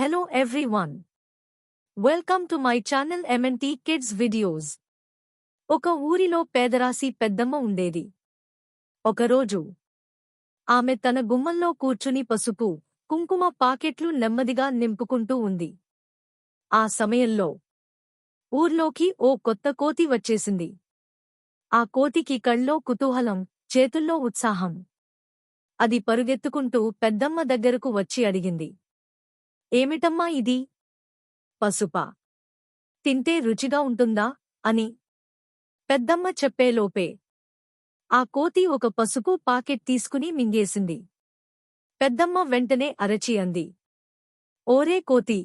Hello everyone. Welcome to my channel MNT Kids Videos. ఒక ఊరిలో పేదరాసి పెద్దమ్మ ఉండేది. ఒకరోజు ఆమె తన గుమ్మంలో కూర్చుని పసుపు కుంకుమ పాకెట్లు నెమ్మదిగా నింపుకుంటూ ఉంది. ఆ సమయంలో ఊర్లోకి ఓ కొత్త కోతి వచ్చేసింది. ఆ కోతికి కళ్ళో కుతూహలం చేతుల్లో ఉత్సాహం. అది పరుగెత్తుకుంటూ పెద్దమ్మ దగ్గరకు వచ్చి అడిగింది. ఏమిటమ్మా ఇది? పసుపా. తింటే రుచిగా ఉంటుందా? అని. పెద్దమ్మ చెప్పేలోపే ఆ కోతి ఒక పసుపు పాకెట్ తీసుకుని మింగేసింది. పెద్దమ్మ వెంటనే అరచి అంది. ఓరే కోతి!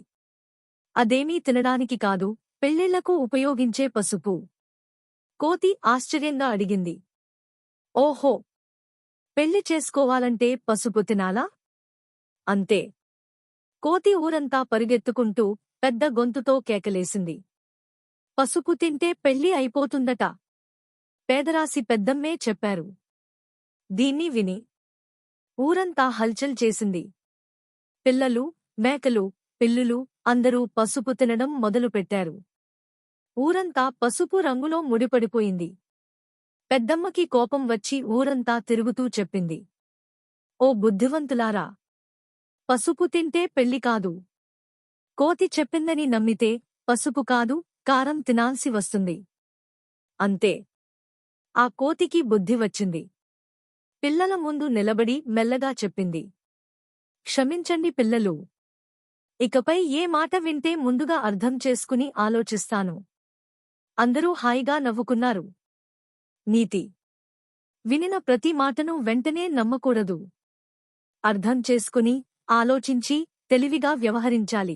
అదేమీ తినడానికి కాదు పెళ్ళిళ్ళకు ఉపయోగించే పసుపు. కోతి ఆశ్చర్యంగా అడిగింది. ఓహో! పెళ్ళి చేసుకోవాలంటే పసుపు తినాలా? అంతే. కోతి ఊరంతా పరిగెత్తుకుంటూ పెద్ద గొంతుతో కేకలేసింది. పసుపు తింటే పెళ్ళి అయిపోతుందట. పేదరాసి పెద్దమ్మే చెప్పారు. దీన్ని విని ఊరంతా హల్చల్ చేసింది. పిల్లలు మేకలు పిల్లులు అందరూ పసుపు తినడం మొదలుపెట్టారు. ఊరంతా పసుపు రంగులో ముడిపడిపోయింది. పెద్దమ్మకి కోపం వచ్చి ఊరంతా తిరుగుతూ చెప్పింది. ఓ బుద్ధివంతులారా! పసుపు తింటే పెళ్ళి కాదు. కోతి చెప్పిందని నమ్మితే పసుపు కాదు కారం తినాల్సి వస్తుంది. అంతే. ఆ కోతికి బుద్ధి వచ్చింది. పిల్లల ముందు నిలబడి మెల్లగా చెప్పింది. క్షమించండి పిల్లలు. ఇకపై ఏ మాట వింటే ముందుగా అర్థం చేసుకుని ఆలోచిస్తాను. అందరూ హాయిగా నవ్వుకున్నారు. నీతి. వినిన ప్రతి మాటను వెంటనే నమ్మకూడదు. అర్థం చేసుకుని ఆలోచించి తెలివిగా వ్యవహరించాలి.